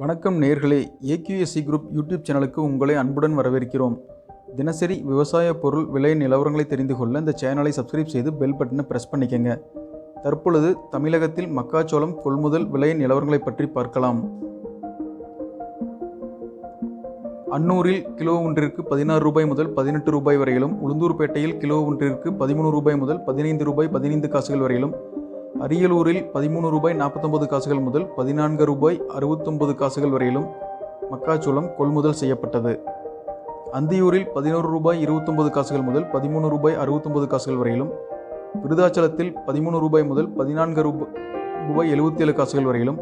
வணக்கம் நேர்களே. AQSC group YouTube சேனலுக்கு உங்களை அன்புடன் வரவேற்கிறோம். தினசரி விவசாய பொருள் விலை நிலவரங்களை தெரிந்து கொள்ள இந்த சேனலை சப்ஸ்கிரைப் செய்து பெல் பட்டனை ப்ரெஸ் பண்ணிக்கங்க. தற்பொழுது தமிழகத்தில் மக்காச்சோளம் கொள்முதல் விலை நிலவரங்களை பற்றி பார்க்கலாம். அன்னூரில் கிலோ ஒன்றிற்கு பதினாறு ரூபாய் முதல் பதினெட்டு ரூபாய் வரையிலும் உளுந்தூர்பேட்டையில் கிலோ ஒன்றிற்கு பதிமூணு ரூபாய் முதல் பதினைந்து ரூபாய் பதினைந்து காசுகள் வரையிலும் அரியலூரில் பதிமூணு ரூபாய் நாற்பத்தொம்பது காசுகள் முதல் பதினான்கு ரூபாய் அறுபத்தொம்பது காசுகள் வரையிலும் மக்காச்சோளம் கொள்முதல் செய்யப்பட்டது. அந்தியூரில் பதினோரு ரூபாய் இருபத்தொம்பது காசுகள் முதல் பதிமூணு ரூபாய் அறுபத்தொம்பது காசுகள் வரையிலும் விருதாச்சலத்தில் பதிமூணு ரூபாய் முதல் பதினான்கு ரூபாய் ரூபாய் எழுபத்தேழு காசுகள் வரையிலும்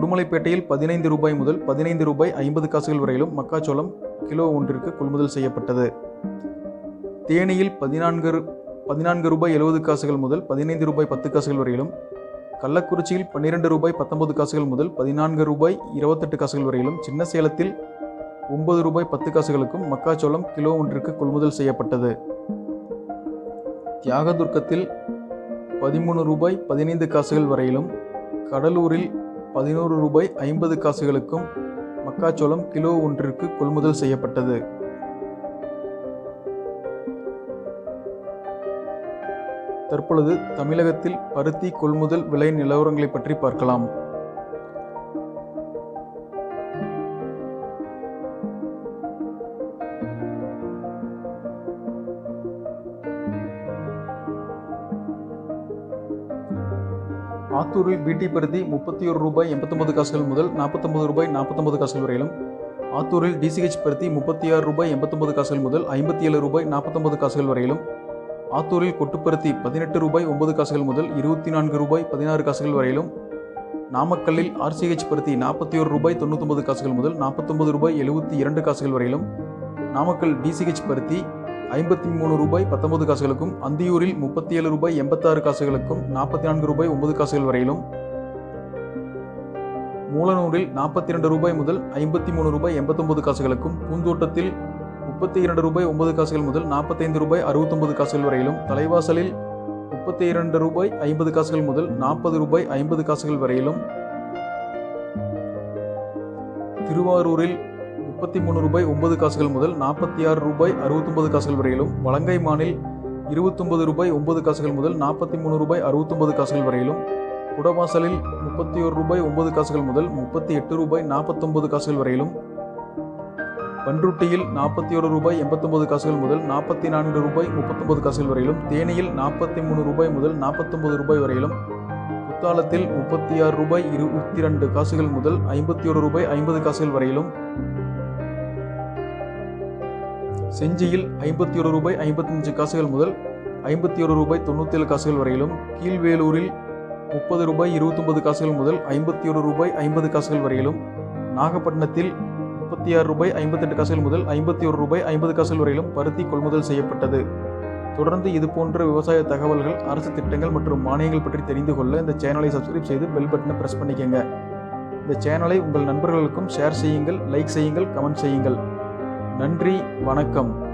உடுமலைப்பேட்டையில் பதினைந்து ரூபாய் முதல் பதினைந்து ரூபாய் ஐம்பது காசுகள் வரையிலும் மக்காச்சோளம் கிலோ ஒன்றிற்கு கொள்முதல் செய்யப்பட்டது. தேனியில் பதினான்கு பதினான்கு ரூபாய் எழுபது காசுகள் முதல் பதினைந்து ரூபாய் பத்து காசுகள் வரையிலும் கள்ளக்குறிச்சியில் பன்னிரெண்டு ரூபாய் பத்தொன்பது காசுகள் முதல் பதினான்கு ரூபாய் இருபத்தெட்டு காசுகள் வரையிலும் சின்ன சேலத்தில் ஒன்பது ரூபாய் பத்து காசுகளுக்கும் மக்காச்சோளம் கிலோ ஒன்றிற்கு கொள்முதல் செய்யப்பட்டது. தியாகதுர்க்கத்தில் பதிமூணு ரூபாய் பதினைந்து காசுகள் வரையிலும் கடலூரில் பதினோரு ரூபாய் ஐம்பது காசுகளுக்கும் மக்காச்சோளம் கிலோ ஒன்றிற்கு கொள்முதல் செய்யப்பட்டது. தற்பொழுது தமிழகத்தில் பருத்தி கொள்முதல் விலை நிலவரங்களை பற்றி பார்க்கலாம். ஆத்தூரில் பிடி பருத்தி முப்பத்தி ஒரு ரூபாய் எண்பத்தொம்பது காசுகள் முதல் நாற்பத்தொம்பது ரூபாய் நாற்பத்தொம்பது காசுகள் வரையிலும். ஆத்தூரில் டிசிஹெச் பருத்தி முப்பத்தி ஆறு ரூபாய் எண்பத்தொம்பது காசுகள் முதல் ஐம்பத்தி ஏழு ரூபாய் நாற்பத்தொம்பது காசுகள் வரையிலும். ஆத்தூரில் கொட்டுப்பருத்தி பதினெட்டு ரூபாய் ஒன்பது காசுகள் முதல் இருபத்தி நான்கு ரூபாய் பதினாறு காசுகள் வரையிலும் நாமக்கல்லில் ஆர்சிஹெச் பருத்தி நாற்பத்தி ஒரு ரூபாய் தொண்ணூத்தொன்பது காசுகள் முதல் நாற்பத்தொன்பது ரூபாய் எழுபத்தி இரண்டு காசுகள் வரையிலும் நாமக்கல் டிசிஹெச் பருத்தி ஐம்பத்தி மூணு ரூபாய் பத்தொன்பது காசுகளுக்கும் அந்தியூரில் முப்பத்தி ஏழு ரூபாய் எண்பத்தாறு காசுகளுக்கும் நாற்பத்தி நான்கு ரூபாய் ஒன்பது காசுகள் வரையிலும் மூலனூரில் நாற்பத்தி இரண்டு ரூபாய் முதல் ஐம்பத்தி மூணு ரூபாய் எண்பத்தொன்பது காசுகளுக்கும் பூந்தோட்டத்தில் முப்பத்தி இரண்டு ரூபாய் ஒன்பது காசுகள் முதல் நாற்பத்தைந்து ரூபாய் அறுபத்தொன்பது காசுகள் வரையிலும் தலைவாசலில் முப்பத்தி இரண்டு ரூபாய் ஐம்பது காசுகள் முதல் நாற்பது ரூபாய் ஐம்பது காசுகள் வரையிலும் திருவாரூரில் முப்பத்தி மூணு ரூபாய் ஒன்பது காசுகள் முதல் நாற்பத்தி ஆறு ரூபாய் அறுபத்தொன்பது காசுகள் வரையிலும் வலங்கைமானில் இருபத்தொன்பது ரூபாய் ஒன்பது காசுகள் முதல் நாற்பத்தி மூணு ரூபாய் அறுபத்தொன்பது காசுகள் வரையிலும் குடவாசலில் முப்பத்தி ஒரு ரூபாய் ஒன்பது காசுகள் முதல் முப்பத்தி எட்டு ரூபாய் நாற்பத்தொன்பது காசுகள் வரையிலும் பன்ருட்டியில் நாற்பத்தி ஒரு ரூபாய் எண்பத்தொம்பது காசுகள் முதல் நாற்பத்தி நான்கு ரூபாய் முப்பத்தொம்பது காசுகள் வரையிலும் தேனியில் நாற்பத்தி மூணு ரூபாய் முதல் நாற்பத்தொம்பது ரூபாய் வரையிலும் குத்தாலத்தில் முப்பத்தி ஆறு ரூபாய் இருபத்தி ரெண்டு காசுகள் முதல் ஐம்பத்தி ஒரு ரூபாய் ஐம்பது காசுகள் வரையிலும் செஞ்சியில் ஐம்பத்தி ஒரு ரூபாய் ஐம்பத்தஞ்சு காசுகள் முதல் ஐம்பத்தி ஒரு ரூபாய் தொண்ணூத்தேழு காசுகள் வரையிலும் கீழ்வேலூரில் முப்பது ரூபாய் இருபத்தொன்பது காசுகள் முதல் ஐம்பத்தி ஒரு ரூபாய் ஐம்பது காசுகள் வரையிலும் நாகப்பட்டினத்தில் முப்பத்தி ஆறு ரூபாய் ஐம்பத்தெட்டு காசுகள் முதல் ஐம்பத்தி ஒரு ரூபாய் ஐம்பது காசுகள் வரையிலும் பருத்தி கொள்முதல் செய்யப்பட்டது. தொடர்ந்து இது போன்ற விவசாய தகவல்கள் அரசு திட்டங்கள் மற்றும் மானியங்கள் பற்றி தெரிந்து கொள்ள இந்த சேனலை சப்ஸ்கிரைப் செய்து பெல் பட்டனை பிரஸ் பண்ணிக்கங்க. இந்த சேனலை உங்கள் நண்பர்களுக்கும் ஷேர் செய்யுங்கள் லைக் செய்யுங்கள் கமெண்ட் செய்யுங்கள். நன்றி வணக்கம்.